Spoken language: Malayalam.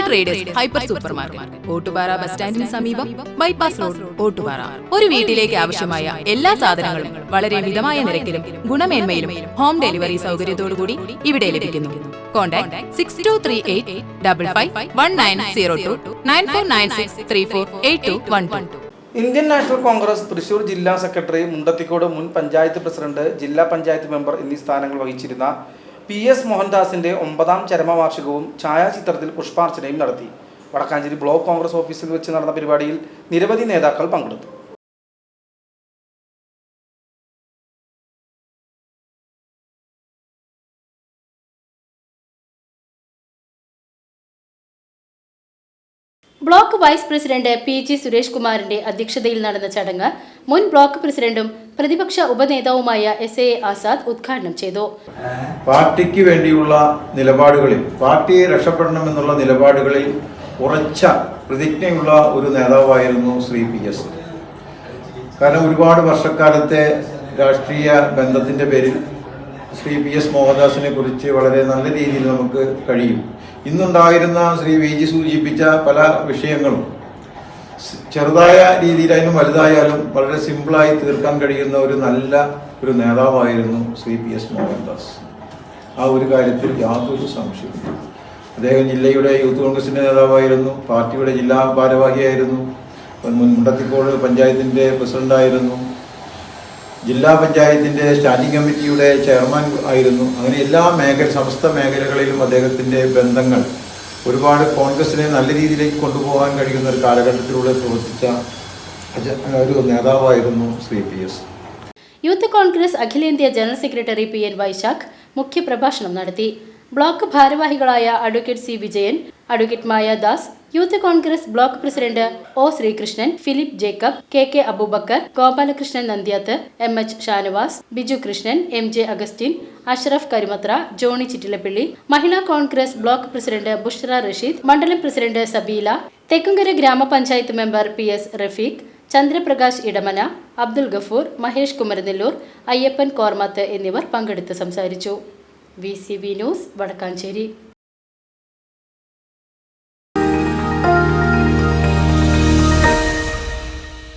Traders hyper super market Ottupara bus സ്റ്റാൻഡിന് സമീപം ബൈപ്പാസ് റോഡ് ഓട്ടുപാറ. ഒരു വീട്ടിലേക്ക് ആവശ്യമായ എല്ലാ സാധനങ്ങളും വളരെ മിതമായ നിരക്കിലും ഗുണമേന്മയിലും ഹോം ഡെലിവറി സൗകര്യത്തോടുകൂടി ഇവിടെ ലഭിക്കുന്നു. Contact six two three eight double five one nine zero two nine four nine six three four eight two one two Indian National Congress Thrissur ജില്ലാ സെക്രട്ടറി മുണ്ടത്തിക്കോട് മുൻ പഞ്ചായത്ത് പ്രസിഡന്റ് ജില്ലാ പഞ്ചായത്ത് മെമ്പർ എന്നീ സ്ഥാനങ്ങൾ വഹിച്ചിരുന്ന പി എസ് മോഹൻദാസിന്റെ ഒമ്പതാം ചരമവാർഷികവും ഛായാചിത്രത്തിൽ പുഷ്പാർച്ചനയും നടത്തി. വടക്കാഞ്ചേരി ബ്ലോക്ക് കോൺഗ്രസ് ഓഫീസിൽ വെച്ച് നടന്ന പരിപാടിയിൽ നിരവധി നേതാക്കൾ പങ്കെടുത്തു. Block vice president P G Suresh കുമാറിന്റെ അധ്യക്ഷതയിൽ നടന്ന ചടങ്ങ് മുൻ ബ്ലോക്ക് പ്രസിഡന്റും പ്രതിപക്ഷ ഉപനേതാവുമായ എസ് എ ആസാദ് ഉദ്ഘാടനം ചെയ്തു. പാർട്ടിക്ക് വേണ്ടിയുള്ള നിലപാടുകളിൽ പാർട്ടിയെ രക്ഷപ്പെടണമെന്നുള്ള നിലപാടുകളിൽ ഉറച്ച പ്രതിജ്ഞയുള്ള ഒരു നേതാവായിരുന്നു ശ്രീ പി എസ്. കാരണം ഒരുപാട് വർഷക്കാലത്തെ രാഷ്ട്രീയ ബന്ധത്തിന്റെ പേരിൽ ശ്രീ പി എസ് മോഹൻദാസിനെ കുറിച്ച് വളരെ നല്ല രീതിയിൽ നമുക്ക് കഴിയും. ഇന്നുണ്ടായിരുന്ന ശ്രീ വി ജി സൂചിപ്പിച്ച പല വിഷയങ്ങളും ചെറുതായ രീതിയിലായാലും വലുതായാലും വളരെ സിമ്പിളായി തീർക്കാൻ കഴിയുന്ന ഒരു നല്ല ഒരു നേതാവായിരുന്നു ശ്രീ പി എസ് മോഹൻദാസ്. ആ ഒരു കാര്യത്തിൽ യാതൊരു സംശയമില്ല അദ്ദേഹം ജില്ലയുടെ യൂത്ത് കോൺഗ്രസിന്റെ നേതാവായിരുന്നു പാർട്ടിയുടെ ജില്ലാ ഭാരവാഹിയായിരുന്നു മുൻ പഞ്ചായത്തിന്റെ പ്രസിഡന്റായിരുന്നു ജില്ലാ പഞ്ചായത്തിന്റെ സ്റ്റാൻഡിംഗ് കമ്മിറ്റിയുടെ ചെയർമാൻ ആയിരുന്നു. അങ്ങനെ എല്ലാ മേഖല സമസ്ത മേഖലകളിലും അദ്ദേഹത്തിന്റെ ബന്ധങ്ങൾ ഒരുപാട് കോൺഗ്രസിനെ നല്ല രീതിയിലേക്ക് കൊണ്ടുപോകാൻ കഴിയുന്ന ഒരു കാലഘട്ടത്തിലൂടെ പ്രവർത്തിച്ച ഒരു നേതാവായിരുന്നു Shri P S. Youth Congress അഖിലേന്ത്യാ general secretary P N Vaishakh മുഖ്യപ്രഭാഷണം നടത്തി. ബ്ലോക്ക് ഭാരവാഹികളായ advocate C Vijayan advocate Maya Das youth Congress block president O Sreekrishnan Philip Jacob K K Abubakar Gopalakrishnan Nandyath M H Shanavas Biju Krishnan M J Augustin Ashraf Karimathra Johny Chittilappilly Mahila Congress block president Bushra Rasheed മണ്ഡലം പ്രസിഡന്റ് സബീല തെക്കുംകര ഗ്രാമപഞ്ചായത്ത് member P S Rafeeq Chandraprakash Idamana Abdul Gafoor Mahesh Kumaranellur Ayyappan Kormath എന്നിവർ പങ്കെടുത്ത് സംസാരിച്ചു. V news Vadakkanchery.